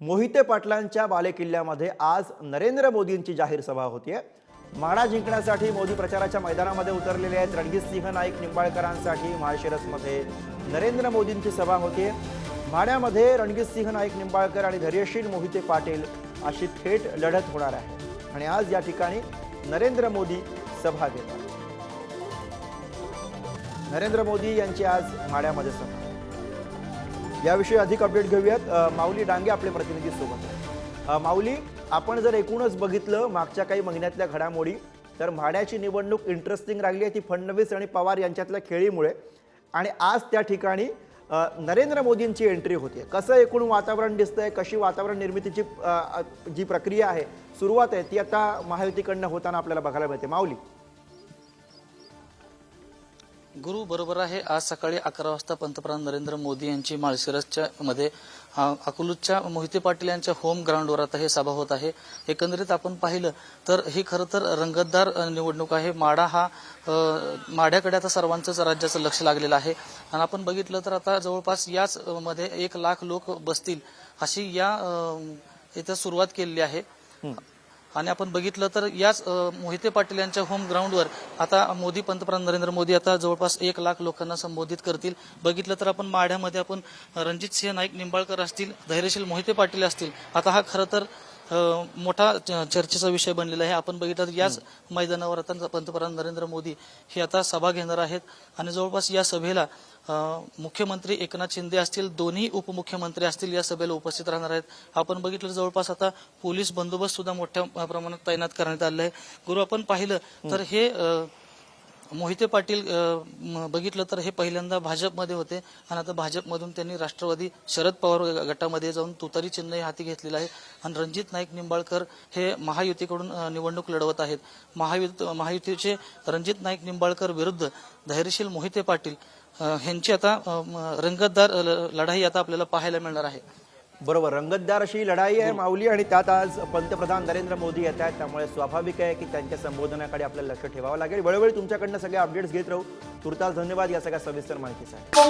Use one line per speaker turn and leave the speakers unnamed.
मोहिते पाटलांच्या बालेकिल्ल्यामध्ये आज नरेंद्र मोदींची जाहीर सभा होतीये. माडा जिंकण्यासाठी मोदी प्रचाराच्या मैदानामध्ये उतरलेले आहेत. रणजित सिंह नाईक निंबाळकरांसाठी माळशिरसमध्ये नरेंद्र मोदींची सभा होतीये. माड्यामध्ये रणजित सिंह नाईक निंबाळकर आणि धैर्यशील मोहिते पाटील अशी थेट लढत होणार आहे. आणि आज या ठिकाणी नरेंद्र मोदी सभा घेतात. नरेंद्र मोदी यांची आज माड्यामध्ये सभा. याविषयी अधिक अपडेट घेऊयात. माऊली डांगे आपले प्रतिनिधी सोबत आहेत. माऊली आपण जर एकूणच बघितलं मागच्या काही महिन्यातल्या घडामोडी तर म्हाड्याची निवडणूक इंटरेस्टिंग राहिली आहे ती फडणवीस आणि पवार यांच्यातल्या खेळीमुळे. आणि आज त्या ठिकाणी नरेंद्र मोदींची एंट्री होते कसं एकूण वातावरण दिसतंय कशी वातावरण निर्मितीची जी प्रक्रिया आहे सुरुवात आहे ती आता महायुतीकडनं होताना आपल्याला बघायला मिळते. माऊली.
गुरु बरोबर आहे. आज सकाळी अकरा वाजता पंतप्रधान नरेंद्र मोदी यांची माळशिरसच्या मध्ये अ, अकलूजच्या मोहिते पाटील यांच्या होम ग्राउंडवर आता हे सभा होत आहे. एकंदरीत आपण पाहिलं तर ही खरं तर रंगतदार निवडणूक आहे. माडा हा माढ्याकडे माड्याकडे आता सर्वांचंच राज्याचं लक्ष लागलेलं आहे. आणि आपण बघितलं तर आता जवळपास याच मध्ये एक लाख लोक बसतील अशी या इथं सुरुवात केलेली आहे. आणि आपण बघितलं तर याच मोहिते पाटील यांच्या होम ग्राउंडवर आता मोदी पंतप्रधान नरेंद्र मोदी आता जवळपास एक लाख लोकांना संबोधित करतील. बघितलं तर आपण माढ्यामध्ये आपण रणजित सिंह नाईक निंबाळकर असतील धैर्यशील मोहिते पाटील असतील. आता हा खरं तर मोठा च- चर्चेचा विषय बनलेला आहे. आपण बघितलं तर याच मैदानावर आता पंतप्रधान नरेंद्र मोदी हे आता सभा घेणार आहेत. आणि जवळपास या सभेला मुख्यमंत्री एकनाथ शिंदे असतील दोन्ही उपमुख्यमंत्री असतील या सभेला उपस्थित राहणार आहेत. आपण बघितलं जवळपास आता पोलीस बंदोबस्त सुद्धा मोठ्या प्रमाणात तैनात करण्यात आलेला आहे. गुरु आपण पाहिलं तर हे मोहिते पाटील बघितलं तर हे पहिल्यांदा भाजपमध्ये होते. आणि आता भाजपमधून त्यांनी राष्ट्रवादी शरद पवार गटामध्ये जाऊन तुतारी चिन्ह हे हाती घेतलेलं आहे. आणि रणजित नाईक निंबाळकर हे महायुतीकडून निवडणूक लढवत आहेत. महायुत महायुतीचे रणजित नाईक निंबाळकर विरुद्ध धैर्यशील मोहिते पाटील ह्यांची आता रंगतदार ल- लढाई आता आपल्याला पाहायला मिळणार आहे.
बरोबर रंगतदार अशी लढाई आहे माऊली आणि त्यात आज पंतप्रधान नरेंद्र मोदी येत आहेत. त्यामुळे स्वाभाविक आहे की त्यांच्या संबोधनाकडे आपल्याला लक्ष ठेवावं लागेल. वेळोवेळी तुमच्याकडनं सगळे अपडेट्स घेत राहू. तुर्तास धन्यवाद या सगळ्या सविस्तर माहितीसाठी.